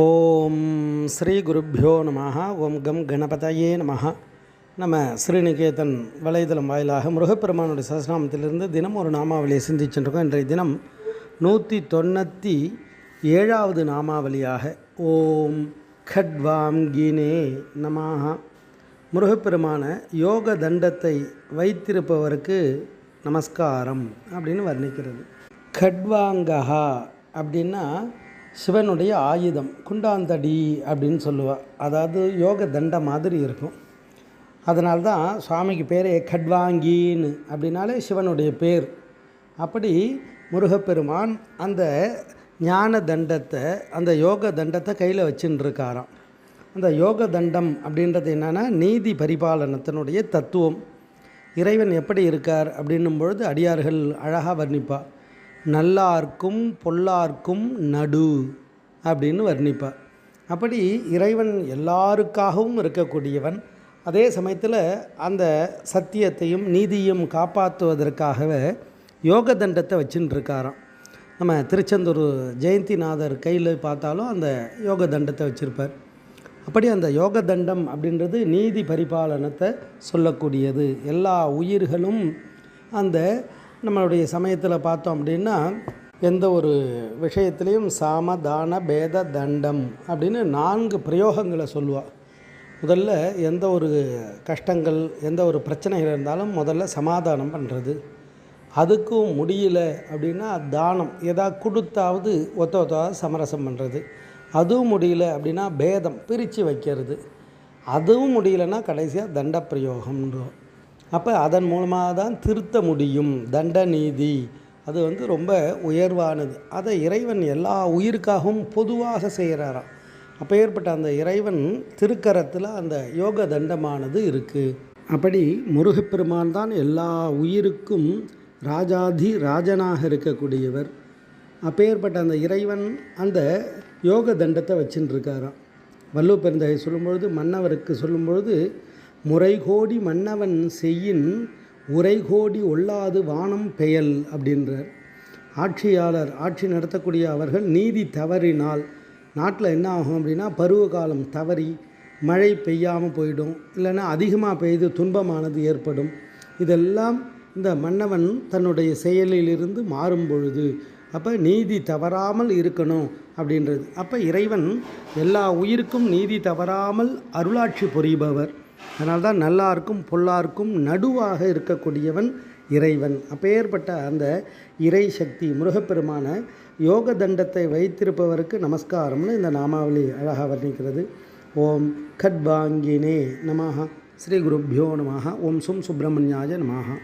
ஓம் ஸ்ரீ குருப்பியோ நம ஓம் கம் கணபதையே நம நம்ம ஸ்ரீநிகேதன் வலைதளம் வாயிலாக முருகப்பெருமானுடைய சசநாமத்திலிருந்து தினம் ஒரு நாமாவளியை சிந்திச்சுருக்கோம் இன்றைய தினம் நூற்றி தொண்ணூற்றி ஏழாவது நாமாவளியாக ஓம் கட்வாங்கினே நமாக முருகப்பெருமான யோக தண்டத்தை வைத்திருப்பவருக்கு நமஸ்காரம் அப்படின்னு வர்ணிக்கிறது. கட்வாங்கஹா அப்படின்னா சிவனுடைய ஆயுதம் குண்டாந்தடி அப்படின்னு சொல்லுவாள் அதாவது யோக தண்டை மாதிரி இருக்கும். அதனால்தான் சுவாமிக்கு பேரே கட்வாங்கின்னு அப்படின்னாலே சிவனுடைய பேர். அப்படி முருகப்பெருமான் அந்த ஞான தண்டத்தை அந்த யோக தண்டத்தை கையில் வச்சுன்னு இருக்காராம் அந்த யோக தண்டம் அப்படின்றது என்னென்னா நீதி பரிபாலனத்தினுடைய தத்துவம். இறைவன் எப்படி இருக்கார் அப்படின்னும் பொழுது அடியார்கள் அழகாக வர்ணிப்பா. நல்லார்க்கும் பொல்லார்க்கும் நடு அப்படின்னு வர்ணிப்பார் அப்படி இறைவன் எல்லாருக்காகவும் இருக்கக்கூடியவன் அதே சமயத்தில் அந்த சத்தியத்தையும் நீதியும் காப்பாற்றுவதற்காகவே யோக தண்டத்தை வச்சுட்டு இருக்காராம் நம்ம திருச்செந்தூர் ஜெயந்திநாதர் கையில் பார்த்தாலும் அந்த யோக தண்டத்தை வச்சுருப்பார். அப்படி அந்த யோக தண்டம் அப்படின்றது நீதி பரிபாலனத்தை சொல்லக்கூடியது. எல்லா உயிர்களும் அந்த நம்மளுடைய சமயத்தில் பார்த்தோம் அப்படின்னா எந்த ஒரு விஷயத்துலேயும் சாம தான பேத தண்டம் அப்படின்னு நான்கு பிரயோகங்களை சொல்லுவாள் முதல்ல எந்த ஒரு கஷ்டங்கள் எந்த ஒரு பிரச்சனைகள் இருந்தாலும் முதல்ல சமாதானம் பண்ணுறது அதுக்கும் முடியல அப்படின்னா தானம் எதாவது கொடுத்தாவது ஒத்த ஒத்தாவது சமரசம் பண்ணுறது அதுவும் முடியல அப்படின்னா பேதம் பிரித்து வைக்கிறது. அதுவும் முடியலன்னா கடைசியாக தண்ட பிரயோகம்ன்றோம் அப்போ அதன் மூலமாக தான் திருத்த முடியும். தண்ட நீதி அது வந்து ரொம்ப உயர்வானது. அதை இறைவன் எல்லா உயிருக்காகவும் பொதுவாக செய்கிறாராம். அப்போ ஏற்பட்ட அந்த இறைவன் திருக்கரத்தில் அந்த யோக தண்டமானது இருக்குது அப்படி முருகப்பெருமான் தான் எல்லா உயிருக்கும் ராஜாதி ராஜனாக இருக்கக்கூடியவர். அப்பேற்பட்ட அந்த இறைவன் அந்த யோக தண்டத்தை வச்சுட்டுருக்காராம் வள்ளுவ பெருந்தகை சொல்லும்பொழுது மன்னவருக்கு சொல்லும்பொழுது முறைகோடி மன்னவன் செய்யின் உரைகோடி ஒல்லாது வானம் பெயல் அப்படின்றார். ஆட்சியாளர் ஆட்சி நடத்தக்கூடிய அவர்கள் நீதி தவறினால் நாட்டில் என்ன ஆகும் அப்படின்னா பருவ காலம் தவறி மழை பெய்யாமல் போயிடும். இல்லைன்னா அதிகமாக பெய்து துன்பமானது ஏற்படும். இதெல்லாம் இந்த மன்னவன் தன்னுடைய செயலிலிருந்து மாறும் பொழுது அப்போ நீதி தவறாமல் இருக்கணும் அப்படின்றது. அப்போ இறைவன் எல்லா உயிருக்கும் நீதி தவறாமல் அருளாட்சி புரிபவர். அதனால்தான் நல்லாருக்கும் பொல்லாருக்கும் நடுவாக இருக்கக்கூடியவன் இறைவன். அப்பேற்பட்ட அந்த இறை சக்தி முருகப்பெருமான யோக தண்டத்தை வைத்திருப்பவருக்கு நமஸ்காரம்னு இந்த நாமாவளி அழகாக வர்ணிக்கிறது. ஓம் கட்பாங்கினே நமாக ஸ்ரீ குருப்பியோ நமாக ஓம் சும் சுப்பிரமணியாய நமாக